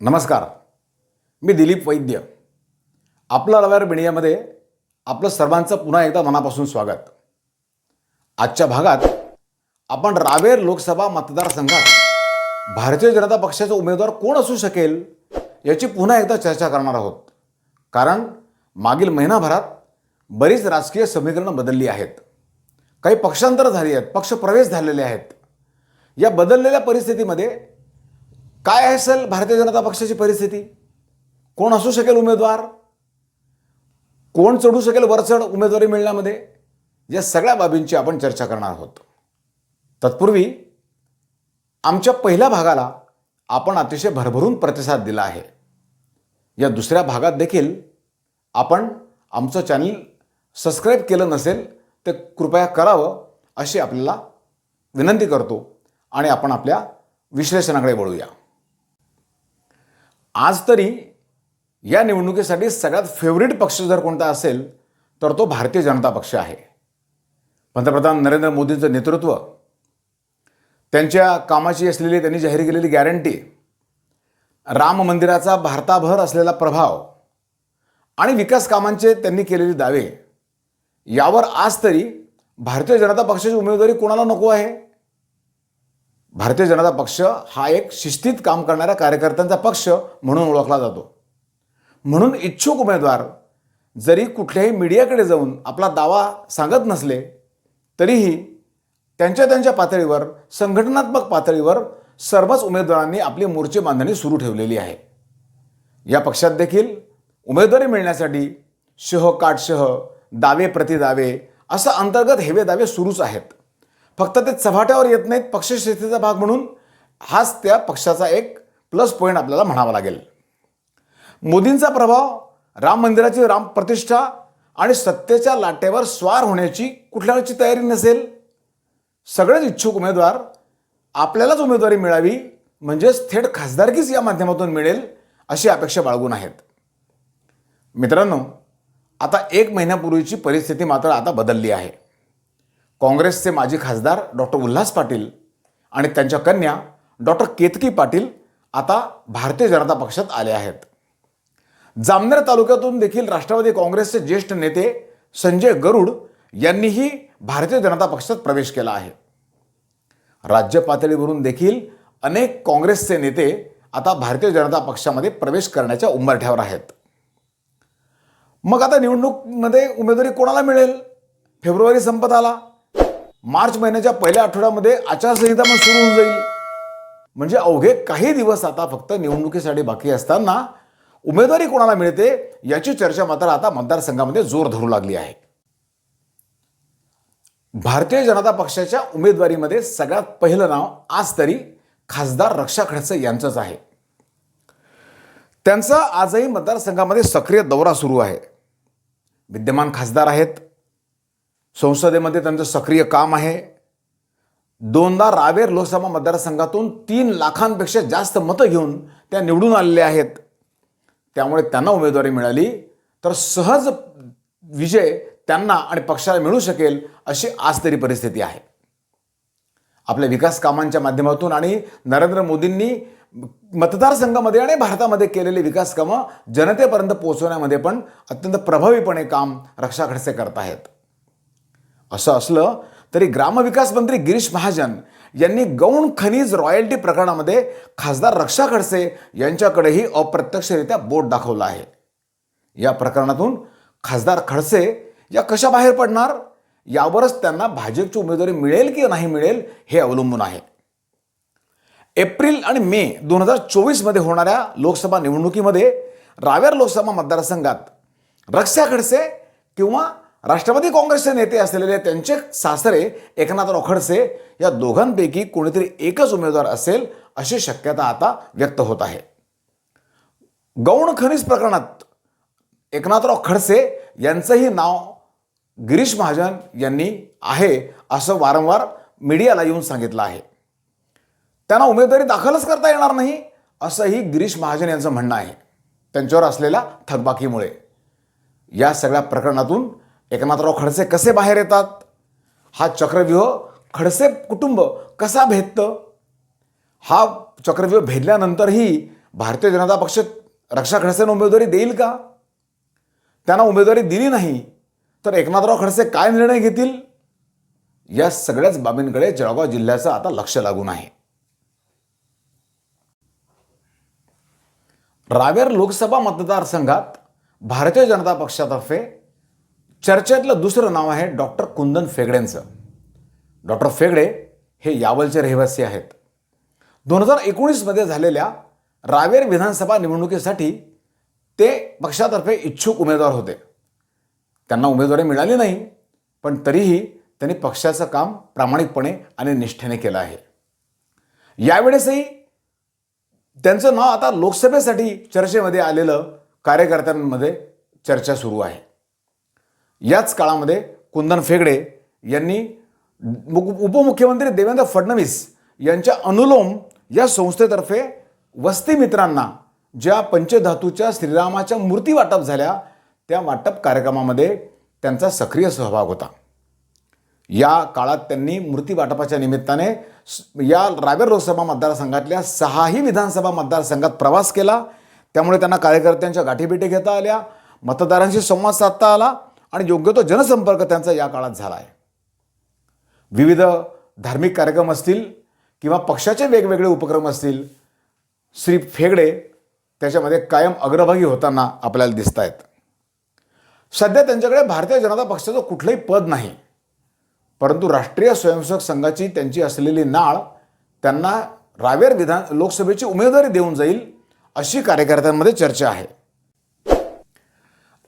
नमस्कार. मी दिलीप वैद्य. आपलं रव्यार मीडियामध्ये आपलं सर्वांचं पुन्हा एकदा मनापासून स्वागत. आजच्या भागात आपण रावेर लोकसभा मतदारसंघात भारतीय जनता पक्षाचा उमेदवार कोण असू शकेल याची पुन्हा एकदा चर्चा करणार आहोत. कारण मागील महिनाभरात बरीच राजकीय समीकरणं बदलली आहेत. काही पक्षांतर झाली आहेत पक्षप्रवेश झालेले आहेत. या बदललेल्या परिस्थितीमध्ये काय असेल भारतीय जनता पक्षाची परिस्थिती? कोण असू शकेल उमेदवार? कोण चढू शकेल वरचढ उमेदवारी मिळण्यामध्ये? या सगळ्या बाबींची आपण चर्चा करणार आहोत. तत्पूर्वी आमच्या पहिल्या भागाला आपण अतिशय भरभरून प्रतिसाद दिला आहे. या दुसऱ्या भागात देखील आपण आमचं चॅनल सबस्क्राईब केलं नसेल तर कृपया करावं अशी आपल्याला विनंती करतो आणि आपण आपल्या विश्लेषणाकडे वळूया. आज तरी या निवडणुकीसाठी सगळ्यात फेवरेट पक्ष जर कोणता असेल तर तो भारतीय जनता पक्ष आहे. पंतप्रधान नरेंद्र मोदींचं नेतृत्व त्यांच्या कामाची असलेली त्यांनी जाहीर केलेली गॅरंटी राम मंदिराचा भारताभर असलेला प्रभाव आणि विकास कामांचे त्यांनी केलेले दावे यावर आज तरी भारतीय जनता पक्षाची उमेदवारी कोणाला नको आहे? भारतीय जनता पक्ष हा एक शिस्तीत काम करणाऱ्या कार्यकर्त्यांचा पक्ष म्हणून ओळखला जातो. म्हणून इच्छुक उमेदवार जरी कुठल्याही मीडियाकडे जाऊन आपला दावा सांगत नसले तरीही त्यांच्या त्यांच्या पातळीवर संघटनात्मक पातळीवर सर्वच उमेदवारांनी आपली मोर्चे बांधणी सुरू ठेवलेली आहे. या पक्षात देखील उमेदवारी मिळण्यासाठी शह काटशह दावे प्रतिदावे असं अंतर्गत हेवे दावे सुरूच आहेत. फक्त ते चव्हाट्यावर येत नाहीत पक्षश्रेष्ठीचा भाग म्हणून. हाच त्या पक्षाचा एक प्लस पॉईंट आपल्याला म्हणावा लागेल. मोदींचा प्रभाव राम मंदिराची राम प्रतिष्ठा आणि सत्तेच्या लाटेवर स्वार होण्याची कुठल्याची तयारी नसेल? सगळेच इच्छुक उमेदवार आपल्यालाच उमेदवारी मिळावी म्हणजेच थेट खासदारकीच या माध्यमातून मिळेल अशी अपेक्षा बाळगून आहेत. मित्रांनो आता एक महिन्यापूर्वीची परिस्थिती मात्र आता बदलली आहे. काँग्रेसचे माजी खासदार डॉक्टर उल्हास पाटील आणि त्यांच्या कन्या डॉक्टर केतकी पाटील आता भारतीय जनता पक्षात आले आहेत. जामनेर तालुक्यातून देखील राष्ट्रवादी काँग्रेसचे ज्येष्ठ नेते संजय गरुड यांनीही भारतीय जनता पक्षात प्रवेश केला आहे. राज्य पातळीवरून देखील अनेक काँग्रेसचे नेते आता भारतीय जनता पक्षामध्ये प्रवेश करण्याच्या उंबरठ्यावर आहेत. मग आता निवडणूकमध्ये उमेदवारी कोणाला मिळेल? फेब्रुवारी संपत आला. मार्च महिन्याच्या पहिल्या आठवड्यामध्ये आचारसंहिता पण सुरू होऊन जाईल. म्हणजे अवघे काही दिवस आता फक्त निवडणुकीसाठी बाकी असताना उमेदवारी कोणाला मिळते याची चर्चा मात्र आता मतदारसंघामध्ये जोर धरू लागली आहे. भारतीय जनता पक्षाच्या उमेदवारीमध्ये सगळ्यात पहिलं नाव आज तरी खासदार रक्षा खडसे यांचंच आहे. त्यांचा आजही मतदारसंघामध्ये सक्रिय दौरा सुरू आहे. विद्यमान खासदार आहेत संसदेमध्ये त्यांचं सक्रिय काम आहे. दोनदा रावेर लोकसभा मतदारसंघातून तीन लाखांपेक्षा जास्त मतं घेऊन त्या निवडून आलेल्या आहेत. त्यामुळे त्यांना उमेदवारी मिळाली. तर सहज विजय त्यांना आणि पक्षाला मिळू शकेल अशी आज तरी परिस्थिती आहे. आपल्या विकास कामांच्या माध्यमातून आणि नरेंद्र मोदींनी मतदारसंघामध्ये आणि भारतामध्ये केलेली विकास कामं जनतेपर्यंत पोहोचवण्यामध्ये पण अत्यंत प्रभावीपणे काम रक्षा खडसे करत आहेत. असं असलं तरी ग्रामविकास मंत्री गिरीश महाजन यांनी गौण खनिज रॉयल्टी प्रकरणामध्ये खासदार रक्षा खडसे यांच्याकडेही अप्रत्यक्षरित्या बोट दाखवलं आहे. या प्रकरणातून खासदार खडसे या कशा बाहेर पडणार? यावरच त्यांना भाजपची उमेदवारी मिळेल की नाही मिळेल हे अवलंबून आहे. एप्रिल आणि मे दोन हजार चोवीसमध्ये होणाऱ्या लोकसभा निवडणुकीमध्ये रावेर लोकसभा मतदारसंघात रक्षा खडसे किंवा राष्ट्रवादी काँग्रेसचे नेते असलेले त्यांचे सासरे एकनाथराव खडसे या दोघांपैकी कोणीतरी एकच उमेदवार असेल अशी शक्यता आता व्यक्त होत आहे. गौण खनिज प्रकरणात एकनाथराव खडसे यांचंही नाव गिरीश महाजन यांनी आहे असं वारंवार मीडियाला येऊन सांगितलं आहे. त्यांना उमेदवारी दाखलच करता येणार नाही असंही गिरीश महाजन यांचं म्हणणं आहे. त्यांच्यावर असलेल्या थकबाकीमुळे. या सगळ्या प्रकरणातून एकनाथराव खडसे कसे बाहेर येतात? हा चक्रव्यूह खडसे कुटुंब कसा भेदतं? हा चक्रव्यूह भेदल्यानंतरही भारतीय जनता पक्ष रक्षा खडसेंना उमेदवारी देईल का? त्यांना उमेदवारी दिली नाही तर एकनाथराव खडसे काय निर्णय घेतील? या सगळ्याच बाबींकडे जळगाव जिल्ह्याचं आता लक्ष लागून आहे. रावेर लोकसभा मतदारसंघात भारतीय जनता पक्षातर्फे चर्चेतलं दुसरं नाव आहे डॉक्टर कुंदन फेगडेंचं. डॉक्टर फेगडे हे यावलचे रहिवासी आहेत. दोन हजार एकोणीसमध्ये झालेल्या रावेर विधानसभा निवडणुकीसाठी ते पक्षातर्फे इच्छुक उमेदवार होते. त्यांना उमेदवारी मिळाली नाही पण तरीही त्यांनी पक्षाचं काम प्रामाणिकपणे आणि निष्ठेने केलं आहे. यावेळेसही त्यांचं नाव आता लोकसभेसाठी चर्चेमध्ये आलेलं कार्यकर्त्यांमध्ये चर्चा सुरू आहे. याच काळामध्ये कुंदन फेगडे यांनी मु- उपमुख्यमंत्री देवेंद्र फडणवीस यांच्या अनुलोम या संस्थेतर्फे वस्ती मित्रांना ज्या पंचधातूच्या श्रीरामाच्या मूर्ती वाटप झाल्या त्या वाटप कार्यक्रमामध्ये त्यांचा सक्रिय सहभाग होता. या काळात त्यांनी मूर्ती वाटपाच्या निमित्ताने या रावेर लोकसभा मतदारसंघातल्या सहाही विधानसभा मतदारसंघात प्रवास केला. त्यामुळे त्यांना कार्यकर्त्यांच्या गाठीभेटी घेता आल्या मतदारांशी संवाद साधता आला. आणि योग्य तो जनसंपर्क त्यांचा या काळात झाला आहे विविध धार्मिक कार्यक्रम असतील किंवा पक्षाचे वेगवेगळे उपक्रम असतील श्री फेगडे त्याच्यामध्ये कायम अग्रभागी होताना आपल्याला दिसत आहेत सध्या त्यांच्याकडे भारतीय जनता पक्षाचं कुठलंही पद नाही. परंतु राष्ट्रीय स्वयंसेवक संघाची त्यांची असलेली नाळ त्यांना रावेर विधान लोकसभेची उमेदवारी देऊन जाईल अशी कार्यकर्त्यांमध्ये चर्चा आहे.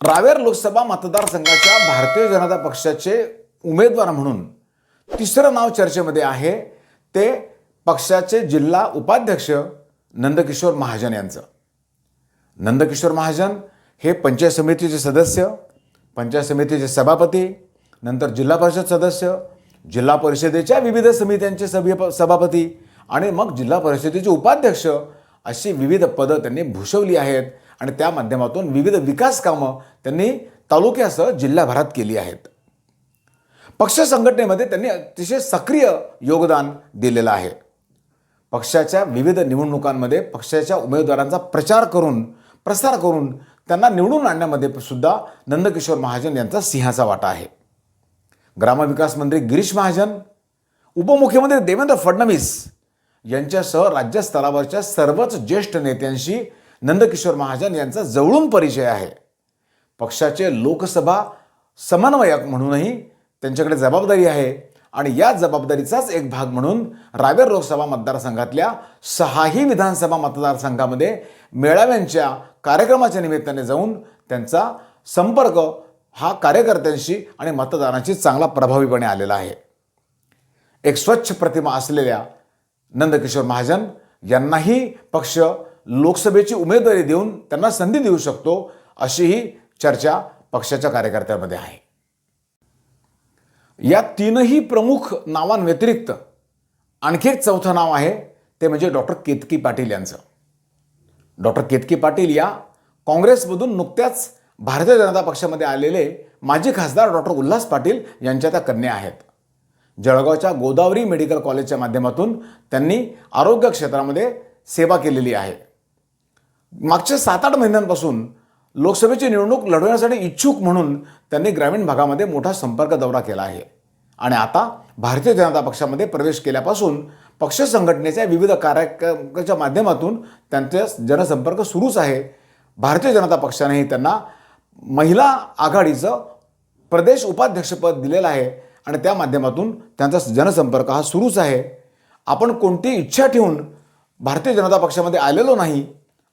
रावेर लोकसभा मतदारसंघाच्या भारतीय जनता पक्षाचे उमेदवार म्हणून तिसरं नाव चर्चेमध्ये आहे ते पक्षाचे जिल्हा उपाध्यक्ष नंदकिशोर महाजन यांचं. नंदकिशोर महाजन हे पंचायत समितीचे सदस्य पंचायत समितीचे सभापती नंतर जिल्हा परिषद सदस्य जिल्हा परिषदेच्या विविध समित्यांचे सभ्य सभापती आणि मग जिल्हा परिषदेचे उपाध्यक्ष अशी विविध पदं त्यांनी भूषवली आहेत. आणि त्या माध्यमातून विविध विकास कामं त्यांनी तालुक्यासह जिल्हाभरात केली आहेत. पक्ष संघटनेमध्ये त्यांनी अतिशय सक्रिय योगदान दिलेलं आहे. पक्षाच्या विविध निवडणुकांमध्ये पक्षाच्या उमेदवारांचा प्रचार करून प्रसार करून त्यांना निवडून आणण्यामध्ये सुद्धा नंदकिशोर महाजन यांचा सिंहाचा वाटा आहे. ग्रामविकास मंत्री गिरीश महाजन उपमुख्यमंत्री देवेंद्र फडणवीस यांच्यासह राज्यस्तरावरच्या सर्वच ज्येष्ठ नेत्यांशी नंदकिशोर महाजन यांचा जवळून परिचय आहे. पक्षाचे लोकसभा समन्वयक म्हणूनही त्यांच्याकडे जबाबदारी आहे आणि या जबाबदारीचाच एक भाग म्हणून रावेर लोकसभा मतदारसंघातल्या सहाही विधानसभा मतदारसंघामध्ये मेळाव्यांच्या कार्यक्रमाच्या निमित्ताने जाऊन त्यांचा संपर्क हा कार्यकर्त्यांशी आणि मतदारांशी चांगला प्रभावीपणे आलेला आहे. एक स्वच्छ प्रतिमा असलेल्या नंदकिशोर महाजन यांनाही पक्ष लोकसभेची उमेदवारी देऊन त्यांना संधी देऊ शकतो अशीही चर्चा पक्षाच्या कार्यकर्त्यांमध्ये आहे. या तीनही प्रमुख नावांव्यतिरिक्त आणखी एक चौथं नाव आहे ते म्हणजे डॉक्टर केतकी पाटील यांचं. डॉक्टर केतकी पाटील या काँग्रेसमधून नुकत्याच भारतीय जनता पक्षामध्ये आलेले माजी खासदार डॉक्टर उल्हास पाटील यांच्या त्या कन्या आहेत. जळगावच्या गोदावरी मेडिकल कॉलेजच्या माध्यमातून त्यांनी आरोग्य क्षेत्रामध्ये सेवा केलेली आहे. मागच्या सात आठ महिन्यांपासून लोकसभेची निवडणूक लढवण्यासाठी इच्छुक म्हणून त्यांनी ग्रामीण भागामध्ये मोठा संपर्क दौरा केला आहे. आणि आता भारतीय जनता पक्षामध्ये प्रवेश केल्यापासून पक्ष संघटनेच्या विविध कार्यक्रमाच्या माध्यमातून त्यांचा जनसंपर्क सुरूच आहे. भारतीय जनता पक्षानेही त्यांना महिला आघाडीचं प्रदेश उपाध्यक्षपद दिलेलं आहे आणि त्या माध्यमातून त्यांचा जनसंपर्क हा सुरूच आहे. आपण कोणती इच्छा ठेवून भारतीय जनता पक्षामध्ये आलेलो नाही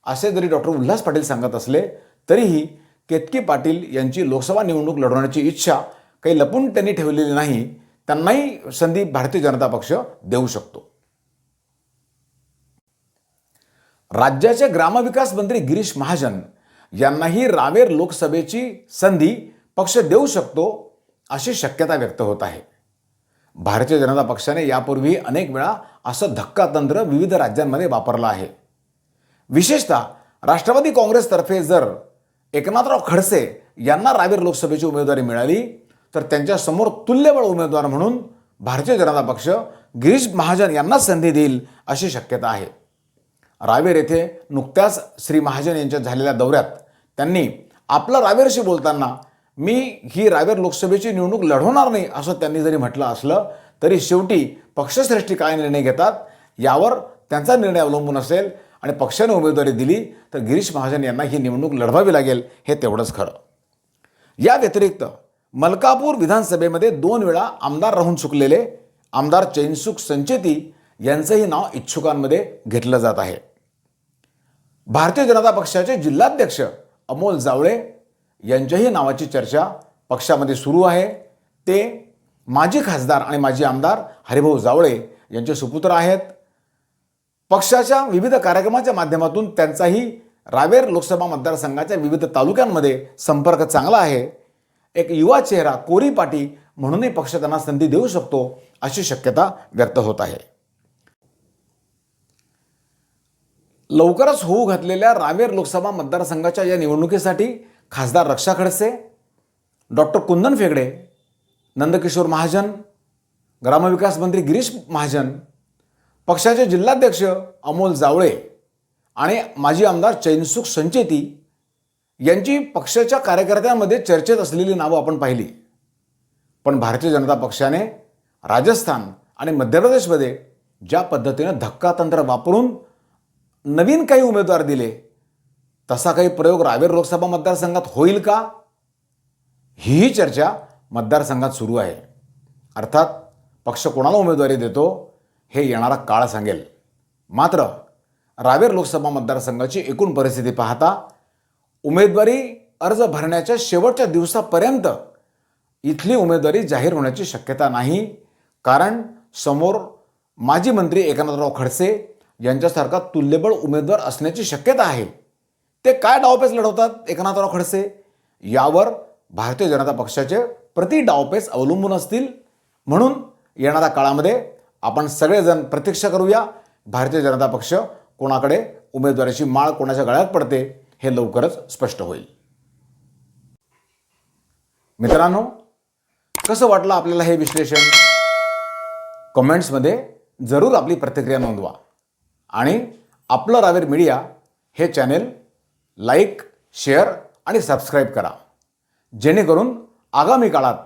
असे जरी डॉक्टर उल्हास पाटील सांगत असले तरीही केतकी पाटील यांची लोकसभा निवडणूक लढवण्याची इच्छा काही लपून त्यांनी ठेवलेली नाही त्यांनाही संधी भारतीय जनता पक्ष देऊ शकतो. राज्याचे ग्रामविकास मंत्री गिरीश महाजन यांनाही रावेर लोकसभेची संधी पक्ष देऊ शकतो अशी शक्यता व्यक्त होत आहे. भारतीय जनता पक्षाने यापूर्वी अनेक वेळा असं धक्का तंत्र विविध राज्यांमध्ये वापरलं आहे. विशेषतः राष्ट्रवादी काँग्रेसतर्फे जर एकनाथराव खडसे यांना रावेर लोकसभेची उमेदवारी मिळाली तर त्यांच्यासमोर तुल्यबळ उमेदवार म्हणून भारतीय जनता पक्ष गिरीश महाजन यांना संधी देईल अशी शक्यता आहे. रावेर येथे नुकत्याच श्री महाजन यांच्या झालेल्या दौऱ्यात त्यांनी आपलं रावेरशी बोलताना मी ही रावेर लोकसभेची निवडणूक लढवणार नाही असं त्यांनी जरी म्हटलं असलं तरी शेवटी पक्षश्रेष्ठी काय निर्णय घेतात यावर त्यांचा निर्णय अवलंबून असेल. आणि पक्षानं उमेदवारी दिली तर गिरीश महाजन यांना ही निवडणूक लढवावी लागेल हे तेवढंच खरं. या व्यतिरिक्त मलकापूर विधानसभेमध्ये दोन वेळा आमदार राहून चुकलेले आमदार चैनसुख संचेती यांचंही नाव इच्छुकांमध्ये घेतलं जात आहे. भारतीय जनता पक्षाचे जिल्हाध्यक्ष अमोल जावळे यांच्याही नावाची चर्चा पक्षामध्ये सुरू आहे. ते माजी खासदार आणि माजी आमदार हरिभाऊ जावळे यांचे सुपुत्र आहेत. पक्षाच्या विविध कार्यक्रमाच्या माध्यमातून त्यांचाही रावेर लोकसभा मतदारसंघाच्या विविध तालुक्यांमध्ये संपर्क चांगला आहे. एक युवा चेहरा कोरी पाटी म्हणूनही पक्ष त्यांना संधी देऊ शकतो अशी शक्यता व्यक्त होत आहे. लवकरच होऊ घातलेल्या रावेर लोकसभा मतदारसंघाच्या या निवडणुकीसाठी खासदार रक्षा खडसे डॉक्टर कुंदन फेगडे नंदकिशोर महाजन ग्रामविकास मंत्री गिरीश महाजन पक्षाचे जिल्हाध्यक्ष अमोल जावळे आणि माजी आमदार चैनसुख संचेती यांची पक्षाच्या कार्यकर्त्यांमध्ये चर्चेत असलेली नावं आपण पाहिली. पण भारतीय जनता पक्षाने राजस्थान आणि मध्य प्रदेशमध्ये ज्या पद्धतीनं धक्कातंत्र वापरून नवीन काही उमेदवार दिले तसा काही प्रयोग रावेर लोकसभा मतदारसंघात होईल का? हीही चर्चा मतदारसंघात सुरू आहे. अर्थात पक्ष कोणाला उमेदवारी देतो? हे येणारा काळ सांगेल. मात्र रावेर लोकसभा मतदारसंघाची एकूण परिस्थिती पाहता उमेदवारी अर्ज भरण्याच्या शेवटच्या दिवसापर्यंत इथली उमेदवारी जाहीर होण्याची शक्यता नाही. कारण समोर माजी मंत्री एकनाथराव खडसे यांच्यासारखा तुल्यबळ उमेदवार असण्याची शक्यता आहे. ते काय डावपेच लढवतात एकनाथराव खडसे? यावर भारतीय जनता पक्षाचे प्रति डावपेच अवलंबून असतील. म्हणून येणाऱ्या काळामध्ये आपण सगळेजण प्रतीक्षा करूया. भारतीय जनता पक्ष कोणाकडे? उमेदवारीची माळ कोणाच्या गळ्यात पडते? हे लवकरच स्पष्ट होईल. मित्रांनो कसं वाटलं आपल्याला हे विश्लेषण? कमेंट्समध्ये जरूर आपली प्रतिक्रिया नोंदवा. आणि आपलं रावेर मीडिया हे चॅनेल लाईक शेअर आणि सबस्क्राईब करा. जेणेकरून आगामी काळात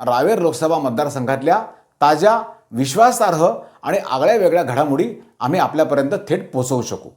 रावेर लोकसभा मतदारसंघातल्या ताज्या विश्वासार्ह आणि आगळ्या वेगळ्या घडामोडी आम्ही आपल्यापर्यंत थेट पोचवू शकू.